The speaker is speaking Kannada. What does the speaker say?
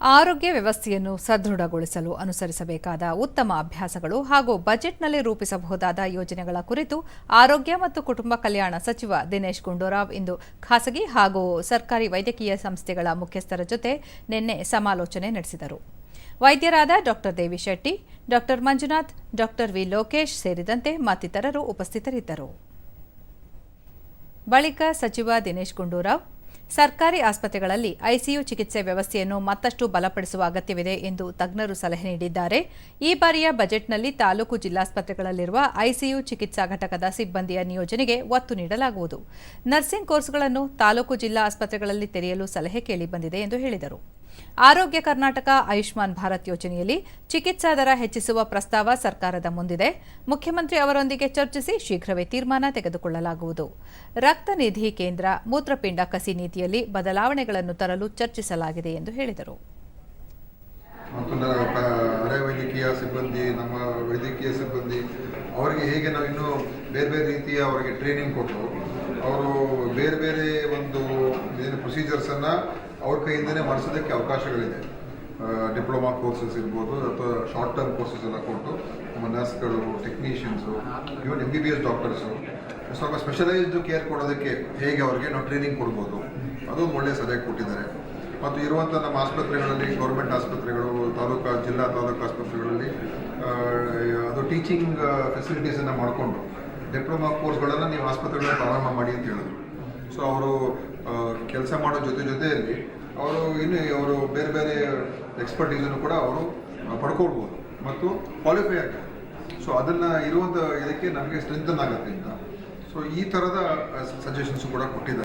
ಆರೋಗ್ಯ ವ್ಯವಸ್ಥೆಯನ್ನು ಸದೃಢಗೊಳಿಸಲು ಅನುಸರಿಸಬೇಕಾದ ಉತ್ತಮ ಅಭ್ಯಾಸಗಳು ಹಾಗೂ ಬಜೆಟ್ನಲ್ಲಿ ರೂಪಿಸಬಹುದಾದ ಯೋಜನೆಗಳ ಕುರಿತು ಆರೋಗ್ಯ ಮತ್ತು ಕುಟುಂಬ ಕಲ್ಯಾಣ ಸಚಿವ ದಿನೇಶ್ ಗುಂಡೂರಾವ್ ಇಂದು ಖಾಸಗಿ ಹಾಗೂ ಸರ್ಕಾರಿ ವೈದ್ಯಕೀಯ ಸಂಸ್ಥೆಗಳ ಮುಖ್ಯಸ್ಥರ ಜೊತೆ ನಿನ್ನೆ ಸಮಾಲೋಚನೆ ನಡೆಸಿದರು. ವೈದ್ಯರಾದ doctor Devi Shetty, doctor Manjunath, doctor V Lokesh ಸೇರಿದಂತೆ ಮತ್ತಿತರರು ಉಪಸ್ಥಿತರಿದ್ದರು. ಬಳಿಕ ಸಚಿವ ದಿನೇಶ್ ಗುಂಡೂರಾವ್ ಸರ್ಕಾರಿ ಆಸ್ಪತ್ರೆಗಳಲ್ಲಿ ಐಸಿಯು ಚಿಕಿತ್ಸೆ ವ್ಯವಸ್ಥೆಯನ್ನು ಮತ್ತಷ್ಟು ಬಲಪಡಿಸುವ ಅಗತ್ಯವಿದೆ ಎಂದು ತಜ್ಞರು ಸಲಹೆ ನೀಡಿದ್ದಾರೆ. ಈ ಬಾರಿಯ ಬಜೆಟ್ನಲ್ಲಿ ತಾಲೂಕು ಜಿಲ್ಲಾಸ್ಪತ್ರೆಗಳಲ್ಲಿರುವ ಐಸಿಯು ಚಿಕಿತ್ಸಾ ಘಟಕದ ಸಿಬ್ಬಂದಿಯ ನಿಯೋಜನೆಗೆ ಒತ್ತು ನೀಡಲಾಗುವುದು. ನರ್ಸಿಂಗ್ ಕೋರ್ಸ್ಗಳನ್ನು ತಾಲೂಕು ಜಿಲ್ಲಾ ಆಸ್ಪತ್ರೆಗಳಲ್ಲಿ ತೆರೆಯಲು ಸಲಹೆ ಕೇಳಿಬಂದಿದೆ ಎಂದು ಹೇಳಿದರು. ಆರೋಗ್ಯ ಕರ್ನಾಟಕ ಆಯುಷ್ಮಾನ್ ಭಾರತ್ ಯೋಜನೆಯಲ್ಲಿ ಚಿಕಿತ್ಸಾ ದರ ಹೆಚ್ಚಿಸುವ ಪ್ರಸ್ತಾವ ಸರ್ಕಾರದ ಮುಂದಿದೆ. ಮುಖ್ಯಮಂತ್ರಿ ಅವರೊಂದಿಗೆ ಚರ್ಚಿಸಿ ಶೀಘ್ರವೇ ತೀರ್ಮಾನ ತೆಗೆದುಕೊಳ್ಳಲಾಗುವುದು. ರಕ್ತ ನಿಧಿ ಕೇಂದ್ರ, ಮೂತ್ರಪಿಂಡ ಕಸಿ ನೀತಿಯಲ್ಲಿ ಬದಲಾವಣೆಗಳನ್ನು ತರಲು ಚರ್ಚಿಸಲಾಗಿದೆ ಎಂದು ಹೇಳಿದರು. ಸಿಬ್ಬಂದಿ, ನಮ್ಮ ವೈದ್ಯಕೀಯ ಸಿಬ್ಬಂದಿ, ಅವರಿಗೆ ಹೇಗೆ ನಾವು ಇನ್ನೂ ಬೇರೆ ಬೇರೆ ರೀತಿಯ ಅವರಿಗೆ ಟ್ರೈನಿಂಗ್ ಕೊಟ್ಟು ಅವರು ಬೇರೆ ಬೇರೆ ಒಂದು ಏನು ಪ್ರೊಸೀಜರ್ಸನ್ನು ಅವ್ರ ಕೈಯಿಂದನೇ ಮಾಡಿಸೋದಕ್ಕೆ ಅವಕಾಶಗಳಿದೆ. ಡಿಪ್ಲೊಮಾ ಕೋರ್ಸಸ್ ಇರ್ಬೋದು, ಅಥವಾ ಶಾರ್ಟ್ ಟರ್ಮ್ ಕೋರ್ಸಸ್ ಎಲ್ಲ ಕೊಟ್ಟು ನಮ್ಮ ನರ್ಸ್ಗಳು technicians even M B B S doctors ಸ್ವಲ್ಪ ಸ್ಪೆಷಲೈಸ್ಡ್ ಕೇರ್ ಕೊಡೋದಕ್ಕೆ ಹೇಗೆ ಅವ್ರಿಗೆ ನಾವು ಟ್ರೈನಿಂಗ್ ಕೊಡ್ಬೋದು, ಅದೊಂದು ಒಳ್ಳೆಯ ಸಲಹೆ ಕೊಟ್ಟಿದ್ದಾರೆ. ಮತ್ತು ಇರುವಂಥ ನಮ್ಮ ಆಸ್ಪತ್ರೆಗಳಲ್ಲಿ ಗೌರ್ಮೆಂಟ್ ಆಸ್ಪತ್ರೆಗಳು, ತಾಲೂಕು, ಜಿಲ್ಲಾ ತಾಲೂಕು ಆಸ್ಪತ್ರೆಗಳಲ್ಲಿ ಅದು ಟೀಚಿಂಗ್ ಫೆಸಿಲಿಟೀಸನ್ನು ಮಾಡಿಕೊಂಡು ಡಿಪ್ಲೊಮಾ ಕೋರ್ಸ್ಗಳನ್ನು ನೀವು ಆಸ್ಪತ್ರೆಗಳಲ್ಲಿ ಪ್ರಾರಂಭ ಮಾಡಿ ಅಂತ ಹೇಳಿದ್ರು. ಸೊ ಅವರು ಕೆಲಸ ಮಾಡೋ ಜೊತೆ ಜೊತೆಯಲ್ಲಿ ಅವರು ಇನ್ನು ಅವರು ಬೇರೆ ಬೇರೆ ಎಕ್ಸ್ಪರ್ಟೀಸನ್ನು ಕೂಡ ಅವರು ಪಡ್ಕೊಳ್ಬೋದು ಮತ್ತು ಕ್ವಾಲಿಫೈ ಆಗ್ತದೆ ಸೊ ಅದನ್ನು ಇರುವಂಥ ಇದಕ್ಕೆ ನಮಗೆ ಸ್ಟ್ರೆಂಥನ್ ಆಗುತ್ತೆ ಅಂತ. ಸೊ ಈ ಥರದ ಸಜೆಷನ್ಸ್ ಕೂಡ ಕೊಟ್ಟಿದ್ದಾರೆ.